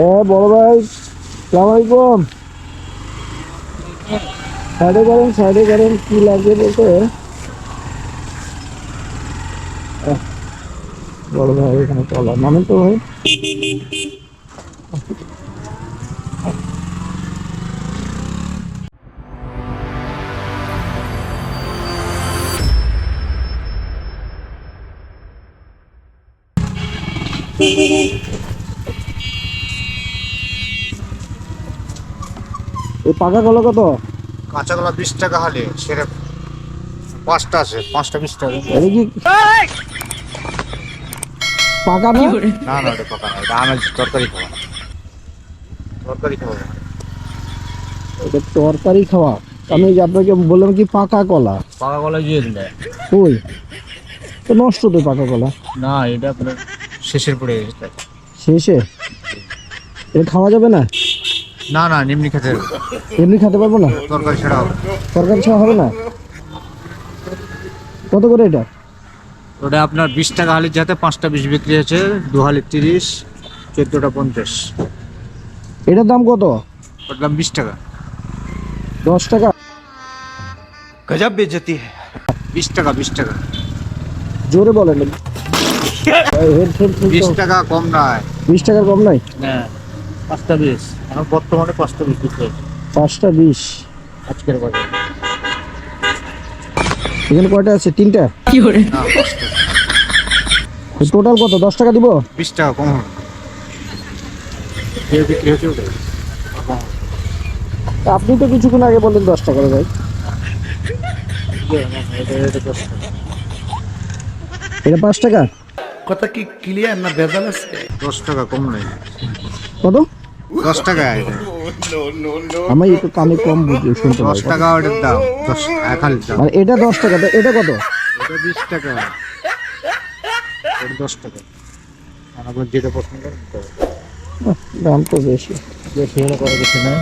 এ, বড় ভাই, সালাম আলাইকুম। সাইডে করেন সাইডে করেন, কি লাগবে বলতে? বড় ভাই, এখানে চলা নামেন তো ভাই? এই পাকা কলা কত? কাঁচা কলা বিশ টাকা হালি সেটা পাঁচটা আছে পাঁচটা বিশ টাকা। এটা কি পাকা না? না না ওটা পাকা না এটা আমের তরকারি খাওয়া। তরকারি খাওয়া। এটা তরকারি খাওয়া। আমি যে আপনাকে বললাম কি পাকা কলা পাকা কলা দিয়ে দিলে ওই তো নষ্ট তো পাকা কলা না এটা আপনার শেষের পড়ে গেছে শেষে? এটা খাওয়া যাবে না? না না এমনি খেতে এমনি খেতে পারব না? তরকারি ছাড়া তরকারি ছাড়া হবে না? কত করে এটা? ওটা আপনার বিশ টাকা হালির যাতে পাঁচটা বিশ বিক্রি আছে দু হালির তিরিশ চোদ্দোটা পঞ্চাশ। এটার দাম কত? ওটার দাম বিশ টাকা। দশ টাকা? গজাব বেজতি। বিশ টাকা বিশ টাকা। জোরে বলেন। বিশ টাকা কম নয়। বিশ টাকার কম নাই হ্যাঁ পাঁচটা বিশ। এখন বর্তমানে পাঁচটা বিশ হচ্ছে। পাঁচটা বিশ। আজকের বাজার। এখানে কয়টা আছে? তিনটা? না পাঁচটা। টোটাল কত? দশ টাকা দিব? বিশ টাকা কম হবে। বিক্রি হচ্ছে ওটাই। আপনি তো কিছুক্ষণ আগে বললেন দশ টাকা ভাই। না, না। এটা পাঁচ টাকা? কথা কি ক্লিয়ার না ভেজাল আছে? দশ টাকা কম নেই। কত? দশ টাকা এটা আমি একটু কানে কম বুঝি শুনতে দশ পাই টাকা ওটার দাম দশ দাম মানে এটা দশ টাকা তো এটা কত? এটা বিশ টাকা। এটা দশ টাকা। আর আপনার যেটা পছন্দ দাম তো বেশি। বেশি হলে করে কিছু নেই